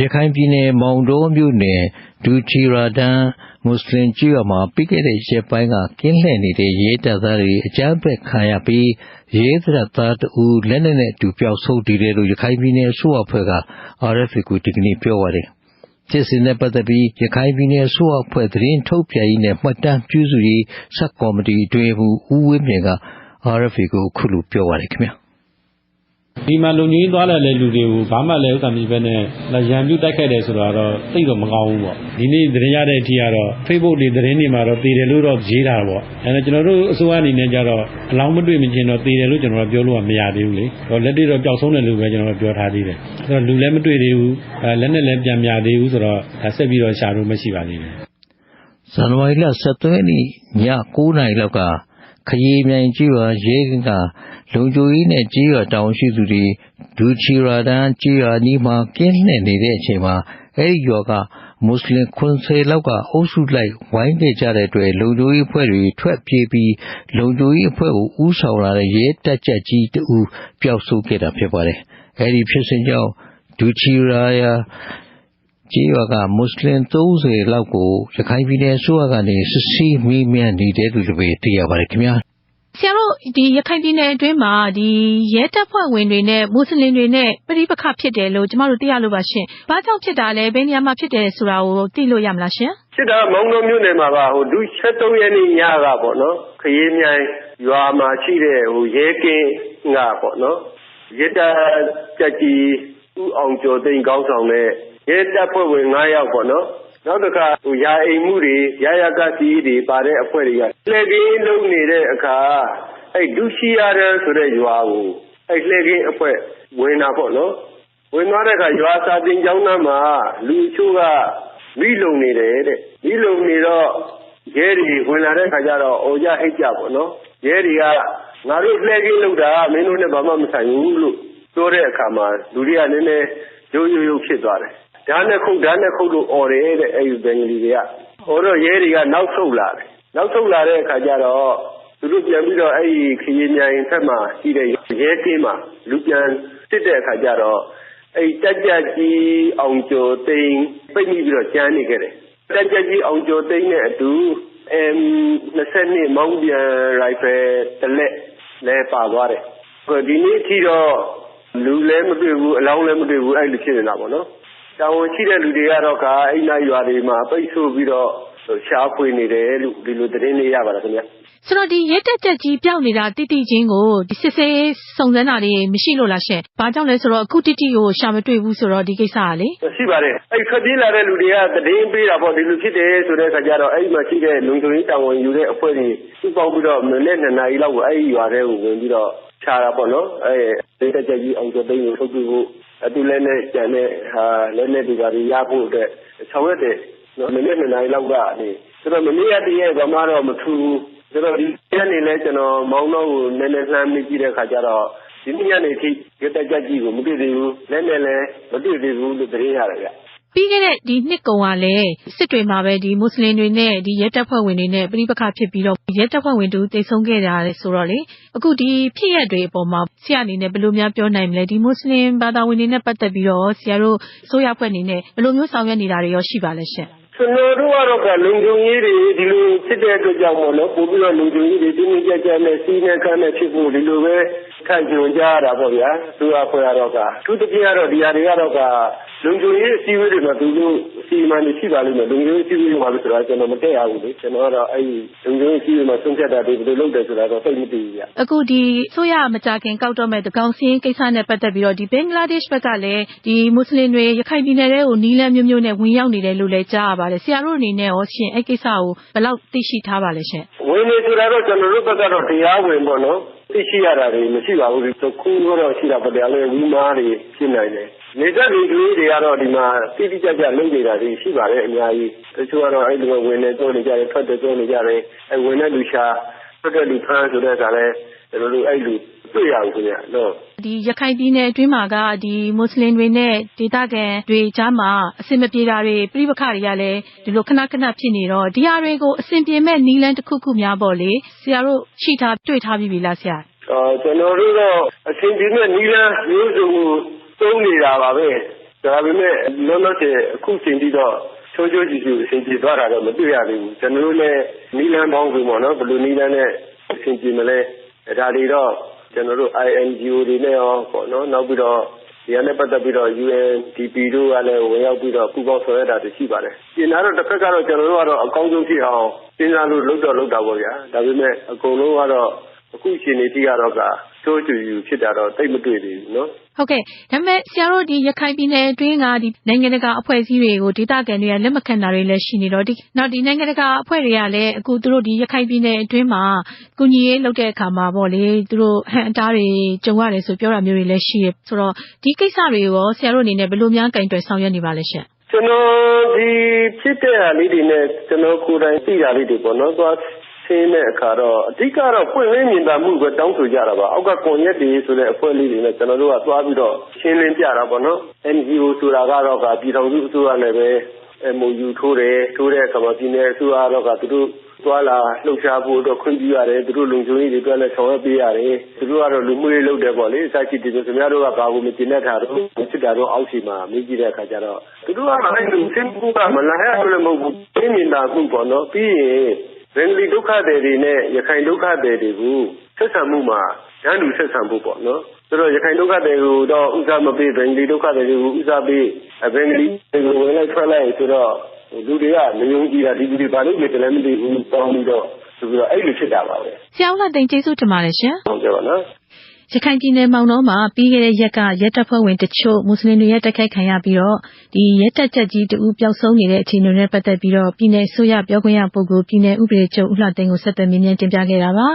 ရခိုင်ပြည်နယ်မောင်တောမြို့နယ်ဒူချီရာဒန်မွတ်စလင်ကျွော်မှာပြီးခဲ့တဲ့ရက်ပိုင်းကကင်းလှည့်နေတဲ့ရဲတပ်သားတွေအကြမ်းဖက်ခံရပြီးရဲသရသားတူလက်နက်နဲ့အတူပျောက်ဆုံးတည်တယ်လို့ရခိုင်ပြည်နယ်အစိုးရအဖွဲ့က RFA ကိုဒီကနေ့ပြောပါတယ်။စစ်စင်နဲ့ပတ်သက်ပြီးရခိုင်ပြည်နယ်အစိုးရအဖွဲ့သတင်းထုတ်ပြန်ရေးနဲ့မှတ်တမ်းပြုစုရေးစက်ကော်မတီအတွင်းမှဦးဝင်းမြင့်က RFA ကိုအခုလိုပြောပါတယ်ခင်ဗျာ။ ဒီမှာလုံကြီးသွားလာတဲ့လူတွေကိုဘာမှလည်းဥစ္စာမရှိဘဲနဲ့ရန်ပြုတ်တိုက်ခိုက်တယ်ဆိုတာတော့သိတော့မကောင်းဘူးပေါ့ဒီနေ့သတင်းရတဲ့အထိကတော့ Facebook တွေသတင်းတွေမှာတော့တည်တယ်လို့တော့ရေးတာပေါ့အဲဒါကျွန်တော်တို့အစိုးရအနေနဲ့ကြတော့အလောင်းမတွေ့မချင်းတော့တည်တယ်လို့ကျွန်တော်တို့ပြောလို့မရသေးဘူးလေတော့လက်တွေ့တော့ပျောက်ဆုံးတယ်လို့ပဲကျွန်တော်တို့ပြောထားသေးတယ်အဲတော့လူလည်းမတွေ့သေးဘူးအဲလက်နဲ့လည်းပြန်မြသေးဘူးဆိုတော့ဒါဆက်ပြီးတော့ရှာလို့မရှိပါသေးဘူးဇန်နဝါရီလ17ရက်နေ့ည9:00နာရီလောက်က ခရီးမြိုင်ကြီးရွာရဲကလုံခြုံရေးနဲ့ကြီးရွာတောင်ရှိသူတွေဒူချီရာဒန်ကြီးရွာနီးမှာကင်းလှည့်နေတဲ့အချိန်မှာအဲဒီရွာကမွတ်စလင်90လောက်ကအုပ်စုလိုက်ဝိုင်းနေကြတဲ့အတွက်လုံခြုံရေးအဖွဲ့တွေထွက်ပြေးပြီးလုံခြုံရေးအဖွဲ့ကိုဥဆောင်လာတဲ့ရဲတပ်ချက်ကြီးတူပျောက်ဆုံးခဲ့တာဖြစ်ပါတယ်။အဲဒီဖြစ်စဉ်ကြောင့်ဒူချီရာယာ ကျေးရွာကမွတ်စလင်30လောက်ကိုရခိုင်ပြည်နယ်အစိုးရကနေစစ်ဆေးမေးမြန်းနေတယ်လို့လည်းသိရပါတယ်ခင်ဗျာဆရာတို့ဒီရခိုင်ပြည်နယ်အတွင်းမှာဒီရဲတပ်ဖွဲ့ဝင်တွေနဲ့မွတ်စလင်တွေနဲ့ပြိပခဖြစ်တယ်လို့ကျမတို့သိရလို့ပါရှင်။ဘာကြောင့်ဖြစ်တာလဲဘယ်နေရာမှာဖြစ်တယ်ဆိုတာကိုသိလို့ရမလားရှင်။ဖြစ်တာမောင်တော်မြို့နယ်မှာပါဟိုဒု73ရက်နေ့ညကပေါ့နော်ခရီးမြိုင်ရွာမှာရှိတဲ့ဟိုရဲကင်းကပေါ့နော်ရဲတပ်ကြကြီးဦးအောင်ကျော်သိန်းကောင်းဆောင်တဲ့ ရဲတပ်ဖွဲ့ဝင်9ယောက်ပေါ့နော် နောက်တစ်ခါဟိုယာအိမ်မှုတွေရရကစီးတွေပါတဲ့ အဖွဲ့တွေက လှည့်ကင်းလုံးနေတဲ့အခါအဲ့ဒုရှိရတဲ့ဆိုတဲ့ရွာကို အဲ့လှည့်ကင်းအဖွဲ့ ဝင်တာပေါ့နော် ဝင်သွားတဲ့အခါ ရွာစာတင်ကျောင်းသားမှာ လူချို့ကမိလုံနေတယ်တဲ့မိလုံနေတော့ ရဲတွေ ဝင်လာတဲ့ခါကျတော့ အော်ကြဟိတ်ကြပေါ့နော် ရဲတွေက ငါတို့လှည့်ကင်းလောက်တာ မင်းတို့နဲ့ ဘာမှမဆိုင်ဘူးလို့ ပြောတဲ့အခါမှာ လူတွေက နည်းနည်းရိုးရိုးရိုးဖြစ်သွားတယ် ဓာတ်နဲ့ခုတ်ဓာတ်နဲ့ခုတ်လို့អော်တယ်တဲ့အဲ့ဒီဘင်္ဂလီတွေကဟိုတော့ရဲတွေကနောက်ဆုတ်လာတယ်နောက်ဆုတ်လာတဲ့အခါကျတော့သူတို့ပြန်ပြီးတော့အဲ့ဒီခရီးမြိုင်ဖက်မှာရှိတဲ့ရဲကင်းမှာလူပြန်စစ်တဲ့အခါကျတော့အဲ့တက်ကြကြီးအောင်ကျော်သိန်းပြိတ်ပြီးတော့ကျန်းနေခဲ့တယ်တက်ကြကြီးအောင်ကျော်သိန်းနဲ့အတူ M22 မောင်းပြန်ရိုင်ဖယ်တလက်လဲပါသွားတယ်ဒီနေ့အထိတော့လူလည်းမတွေ့ဘူးအလောင်းလည်းမတွေ့ဘူးအဲ့လိုဖြစ်နေတာပေါ့နော် တာဝန်ရှိတဲ့လူတွေကတော့ကအဲ့နားရွာတွေမှာပိတ်ဆို့ပြီးတော့ရှားဖွေနေတယ်လို့ဒီလိုသတင်းလေးရပါတယ်ခင်ဗျဆိုတော့ဒီရဲတက်ချက်ကြီးပြောက်နေတာတိတိချင်းကိုဒီစစ်ဆေးစုံစမ်းတာတွေမရှိလို့လားရှင်။ဘာကြောင့်လဲဆိုတော့အခုတိတိကိုရှာမတွေ့ဘူးဆိုတော့ဒီကိစ္စကလေရှိပါတယ်အဲ့ထွက်ပြေးလာတဲ့လူတွေကသတင်းပေးတာပေါ့ဒီလိုဖြစ်တယ်ဆိုတဲ့အခါကျတော့အဲ့မှာရှိတဲ့လုံခြုံရေးတာဝန်ယူတဲ့အဖွဲ့တွေစုပေါင်းပြီးတော့မနေ့2နာရီလောက်ကိုအဲ့ဒီရွာထဲကိုဝင်ပြီးတော့ခြာတာပေါ့နော်အဲ့ဒီတက်ချက်ကြီးအောင်ကျော်သိန်းကိုထုတ်ပြီးဖို့ အတူလည်းနဲ့ကျန်တဲ့ဟာလည်းနဲ့ဒီပါရဖို့အတွက်ဆောင်ရွက်တယ်နော်မနေ့2နာရီလောက်ကနေဆိုတော့မနေ့ကတည်းကဘာမှတော့မထူးဆိုတော့ဒီညနေလဲကျွန်တော်မောင်းတော့ကိုနည်းနည်းလှမ်းမိကြည့်တဲ့ခါကျတော့ဒီညနေထိရတက်ကြကြီးကိုမတွေ့သေးဘူးလည်းနဲ့လည်းမတွေ့သေးဘူးလို့သတင်းရတယ်ဗျ ပြီးခဲ့တဲ့ဒီနှစ်ကုန်ကလည်းစစ်တွေမှာပဲဒီမွတ်စလင်တွေနဲ့ဒီရဲတပ်ဖွဲ့ဝင်တွေနဲ့ပြိပခဖြစ်ပြီးတော့ရဲတပ်ဖွဲ့ဝင်တူတိတ်ဆုံးခဲ့ကြတယ်ဆိုတော့လေအခုဒီဖြစ်ရက်တွေအပေါ်မှာဆရာအနေနဲ့ဘယ်လိုများပြောနိုင်မလဲဒီမွတ်စလင်ဘာသာဝင်တွေနဲ့ပတ်သက်ပြီးတော့ဆရာတို့ဆိုရဖွဲ့အနေနဲ့ဘယ်လိုမျိုးဆောင်ရွက်နေတာတွေရောရှိပါလဲရှင်ကျွန်တော်တို့ကတော့ကလုံခြုံရေးတွေဒီလိုဖြစ်တဲ့အတွက်ကြောင့်မို့လို့ပို့ပြီးတော့လုံခြုံရေးတွေတင်းတင်းကြပ်ကြပ်နဲ့စီးနေခမ်းနဲ့ဖြစ်ဖို့ဒီလိုပဲ ခံကြုံကြရတာပေါ့ဗျာသူကခွဲရတော့ကသူတပြည့်ကတော့ဒီဟာတွေကတော့ကလုံခြုံရေးအစည်းအဝေးတွေမှာသူတို့အစီအမံတွေရှိပါလိမ့်မယ်လုံခြုံရေးအစည်းအဝေးတွေမှာလို့ဆိုတာကျွန်တော်မတက်ရဘူးလေကျွန်တော်ကတော့အဲ့ဒီလုံခြုံရေးအစည်းအဝေးမှာဆုံးဖြတ်တာတွေဘယ်လိုလုပ်တယ်ဆိုတာတော့သိမသိဘူးဗျအခုဒီဆိုရမကြခင်ကောက်တော့မဲ့တကောင်စင်းကိစ္စနဲ့ပတ်သက်ပြီးတော့ဒီဘင်္ဂလားဒေ့ရှ်ဘက်ကလည်းဒီမွတ်စလင်တွေရခိုင်ပြည်နယ်ထဲကိုနီးလန်းမျိုးမျိုးနဲ့ဝင်ရောက်နေတယ်လို့လည်းကြားရပါတယ်ဆရာတို့အနေနဲ့ရောရှင်အဲ့ကိစ္စကိုဘယ်လောက်သိရှိထားပါလဲရှင်ဝင်နေဆိုတာတော့ကျွန်တော်တို့ဘက်ကတော့တရားဝင်ပေါ့နော် သိရှိရတာတွေမရှိပါဘူးဒီခုတော့ရှိတာပေါ့တရားလည်းဝီမားတွေဖြစ်နိုင်တယ်နေသက်လူကြီးတွေကတော့ဒီမှာတိတိကျကျလုပ်နေတာတွေရှိပါတယ်အများကြီးတချို့ကတော့အဲ့လိုဝင်နေကြနေကြတယ်ထွက်တယ်ကြနေကြတယ်အဲ့ဝင်တဲ့လူရှာထွက်တဲ့လူဖမ်းဆိုတဲ့အခါလဲ ကျွန်တော်တို့ အဲ့လိုတွေ့ရဘူးခင်ဗျနော်ဒီရခိုင်ပြည်နယ်အတွင်းမှာကဒီမွတ်စလင်တွေနဲ့ ဒေသခံတွေကြားမှာ အဆင်မပြေတာတွေပြိပခတွေကလည်း ဒီလို ခဏခဏဖြစ်နေတော့ ဒီဟာတွေကို အဆင်ပြေမဲ့နီးလန်းတစ်ခုခုများပေါ့လေဆရာတို့ ရှိထား တွေ့ထားပြီးပြီလားဆရာအော်ကျွန်တော်တို့တော့ အဆင်ပြေမဲ့နီးလန်းမျိုးစုံသုံးနေတာပါပဲတဒါပေမဲ့ လောလောဆယ် အခုချိန်ထိတော့ချိုးချိုးကြည့်ကြည့်အဆင်ပြေသွားတာတော့ မတွေ့ရသေးဘူး ကျွန်တော်တို့လည်းနီလန်းပေါင်းစုံပေါ့နော်ဘယ်လိုနီလန်းနဲ့ အဆင်ပြေမလဲ ဒါတွေတော့ ကျွန်တော်တို့ INGO တွေနဲ့ရောပေါ့နော်နောက်ပြီးတော့ဒီကနေ့ပတ်သက်ပြီးတော့ UNDP တို့ကလည်း ဝင်ရောက်ပြီးတော့ ပူးပေါင်းဆောင်ရွက်တာတွေ ရှိပါတယ်။ပြင်လာတော့တစ်ဖက်ကတော့ ကျွန်တော်တို့ကတော့ အကောင်းဆုံးဖြစ်အောင် စဉ်းစားလို့ လုပ်တော့လုပ်တာပေါ့ဗျာ။ဒါပေမဲ့ အကုန်လုံးကတော့ အခုရှင်နေတိကတော့ကချိုးချူယူဖြစ်တာတော့တိတ်မတွေ့သေးဘူးနော် ဟုတ်ကဲ့ဒါပေမဲ့ဆရာတို့ဒီရခိုင်ပြည်နယ်အတွင်းကဒီနိုင်ငံတကာအဖွဲ့အစည်းတွေကိုဒေသခံတွေကလက်မခံတာတွေလည်းရှိနေတော့ဒီနောက်ဒီနိုင်ငံတကာအဖွဲ့တွေကလည်းအခုသူတို့ဒီရခိုင်ပြည်နယ်အတွင်းမှာကုညီရေးလုပ်တဲ့အခါမှာပေါ့လေသူတို့ဟန်အတားတွေကြုံရတယ်ဆိုပြောတာမျိုးတွေလည်းရှိရဆိုတော့ဒီကိစ္စတွေရောဆရာတို့အနေနဲ့ဘယ်လိုများကင်တွယ်ဆောင်ရွက်နေပါလဲရှင့်ကျွန်တော်ဒီဖြစ်တဲ့ဟာလေးတွေနဲ့ကျွန်တော်ကိုယ်တိုင်သိတာလေးတွေပေါ့နော်သွား ရှင်းတဲ့အခါတော့အဓိကတော့ပွင့်လင်းမြင်သာမှုပဲတောင်းဆိုကြတာပါအောက်ကကွန်ရက်တွေဆိုတဲ့အဖွဲ့လေးတွေနဲ့ကျွန်တော်တို့ကသွားပြီးတော့ရှင်းလင်းပြတာပေါ့နော် NGO ဆိုတာကတော့ကပြည်ထောင်စုအစိုးရနဲ့ပဲ MOU ထိုးတယ်ထိုးတဲ့အခါမှာပြည်နယ်အစိုးရတော့ကသူတို့သွားလာလှုပ်ရှားဖို့တော့ခွင့်ပြုရတယ်သူတို့လုံခြုံရေးတွေအတွက်လည်းဆောင်ရွက်ပေးရတယ်သူတို့ကတော့လူမှုရေးလုပ်တယ်ပေါ့လေအစရှိတယ်ဆိုခင်ဗျားတို့ကဘာကိုမကျင်တဲ့ထားတော့စစ်တာတော့အောက်စီမှာမေးကြည့်တဲ့အခါကျတော့သူတို့ကလည်းလူစင်းကူကမလာရဘူးလည်းမဟုတ်ဘူးပြင်းနေတာခုပေါ့နော်ပြီးရင် ဘင်္ဂလီဒုက္ခသည်တွေနဲ့ရခိုင်ဒုက္ခသည်တွေကိုဆက်ဆံမှုမှာရန်သူဆက်ဆံဖို့ပေါ့နော်ဆိုတော့ရခိုင်ဒုက္ခသည်ကိုတော့ဥစားမပေးဘင်္ဂလီဒုက္ခသည်တွေကိုဥစားပေးဘင်္ဂလီတွေကိုဝင်လိုက်ထွက်လိုက်ဆိုတော့လူတွေကမယုံကြည်တာဒီလူတွေဘာလို့လဲတလည်းမသိဘူးပေါင်းပြီးတော့ဆိုပြီးတော့အဲ့လိုဖြစ်တာပါပဲဆရာဦးလှသိန်းကျေးဇူးတင်ပါတယ်ရှင်ဟုတ်ကဲ့ပါနော် ရခိုင်ပြည်နယ်မောင်နှောမှာပြီးခဲ့တဲ့ရက်ကရဲတပ်ဖွဲ့ဝင်တချို့မွတ်စလင်တွေရဲ့တိုက်ခိုက်ခံရပြီးတော့ဒီရဲတပ်ချက်ကြီးတူပျောက်ဆုံးနေတဲ့အခြေအနေတွေနဲ့ပတ်သက်ပြီးတော့ပြည်내အစိုးရပြောခွင့်ရပုဂ္ဂိုလ်ပြည်내ဥပဒေချုပ်ဦးလှသိန်းကိုဆက်သွယ်မြင်းမြန်းတင်ပြခဲ့တာပါ